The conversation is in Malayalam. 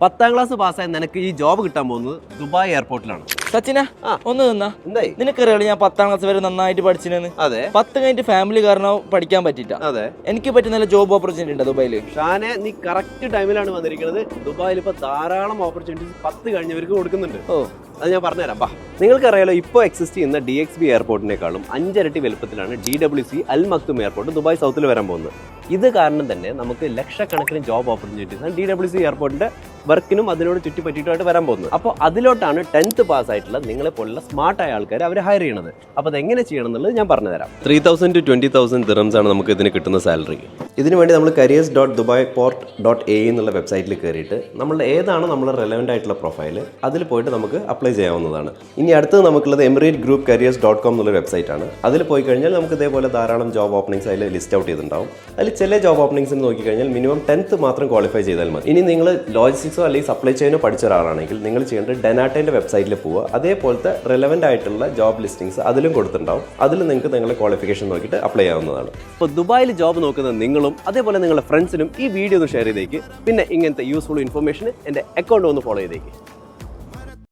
പത്താം ക്ലാസ് പാസ്സായ നിനക്ക് ഈ ജോബ് കിട്ടാൻ പോകുന്നത് ദുബായ് എയർപോർട്ടിലാണ് സച്ചിന. ഒന്ന് നിന്നാ. എന്തായി? നിനക്കറിയാലോ ഞാൻ പത്താം ക്ലാസ് വരെ നന്നായിട്ട് പഠിച്ചിരുന്നു അതെ. പത്ത് കഴിഞ്ഞിട്ട് ഫാമിലി കാരണം പഠിക്കാൻ പറ്റില്ല അതെ. എനിക്ക് പറ്റിയ നല്ല ജോബ് ഓപ്പർച്യൂണിറ്റി ഉണ്ട് ദുബായിൽ ഷാനെ നീ കറക്റ്റ് ടൈമിലാണ് വന്നിരിക്കുന്നത്. ദുബായിൽ ഇപ്പൊ ധാരാളം ഓപ്പർച്യൂണിറ്റീസ് പത്ത് കഴിഞ്ഞവർക്ക് കൊടുക്കുന്നുണ്ട്. ഓ. അത് ഞാൻ പറഞ്ഞുതരാം. ബാ നിങ്ങൾക്ക് അറിയാലോ ഇപ്പോൾ എക്സിസ്റ്റ് ചെയ്യുന്ന ഡി എക്സ് ബി എയർപോർട്ടിനേക്കാളും അഞ്ചരട്ടി വലുപ്പത്തിലാണ് D W C Al Maktoum airport Dubai സൗത്തിൽ വരാൻ പോകുന്നത്. ഇത് കാരണം തന്നെ നമുക്ക് ലക്ഷക്കണക്കിന് job opportunities D W C എയർപോർട്ടിന്റെ വർക്കിനും അതിനോട് ചുറ്റിപ്പറ്റിയിട്ടുമായിട്ട് വരാൻ പോകുന്നത്. അപ്പോൾ അതിലോട്ടാണ് ടെൻത്ത് പാസ് ആയിട്ടുള്ള നിങ്ങളെ പോലുള്ള സ്മാർട്ട് ആയ ആൾക്കാർ അവർ ഹയർ ചെയ്യണത്. അപ്പോൾ അത് എങ്ങനെ ചെയ്യണം എന്നുള്ളത് ഞാൻ പറഞ്ഞു തരാം three thousand to twenty thousand dirhams ആണ് നമുക്ക് ഇതിന് കിട്ടുന്ന സാലറി ഇതിനു വേണ്ടി നമ്മൾ careers dot Dubai port dot A എന്നുള്ള വെബ്സൈറ്റിൽ കയറിയിട്ട് നമ്മളുടെ ഏതാണ് നമ്മൾ റെലവന്റ് ആയിട്ടുള്ള പ്രൊഫൈൽ അതിൽ പോയിട്ട് നമുക്ക് അപ്ലൈ ചെയ്യാവുന്നതാണ്. ഇനി അടുത്തത് നമുക്കുള്ളത് Emirate group careers dot com എന്നുള്ള വെബ്സൈറ്റ് ആണ്. അതിൽ പോയി കഴിഞ്ഞാൽ നമുക്ക് ഇതേപോലെ ധാരാളം ജോബ് ഓപ്പണിങ്സ് അതിൽ ലിസ്റ്റ് ഔട്ട് ചെയ്തിട്ടുണ്ടാവും. അതിൽ ചില ജോബ് ഓപ്പണിങ്സ് നോക്കി കഴിഞ്ഞാൽ മിനിമം ടെൻത്ത് മാത്രം ക്വാളിഫൈ ചെയ്താൽ മതി. ഇനി നിങ്ങൾ ലോജിസ്റ്റിക്സോ അല്ലെങ്കിൽ സപ്ലൈ ചെയിനോ പഠിച്ച ഒരാളാണെങ്കിൽ നിങ്ങൾ ചെയ്യേണ്ടത് ഡെനാട്ടേന്റെ വെബ്സൈറ്റിൽ പോവുക. അതേപോലത്തെ റെലവന്റ് ആയിട്ടുള്ള ജോബ് ലിസ്റ്റിംഗ്സ് അതിലും കൊടുത്തിട്ടുണ്ടാവും. അതിൽ നിങ്ങൾക്ക് നിങ്ങളുടെ ക്വാളിഫിക്കേഷൻ നോക്കിയിട്ട് അപ്ലൈ ചെയ്യാവുന്നതാണ്. അപ്പോൾ ദുബായിൽ ജോബ് നോക്കുന്ന നിങ്ങളും അതേപോലെ നിങ്ങളുടെ ഫ്രണ്ട്സിനും ഈ വീഡിയോ ഒന്ന് ഷെയർ ചെയ്തേക്ക്. പിന്നെ ഇങ്ങനത്തെ യൂസ്ഫുൾ ഇൻഫർമേഷൻ എന്റെ അക്കൗണ്ട് ഒന്ന് ഫോളോ ചെയ്തേക്ക്.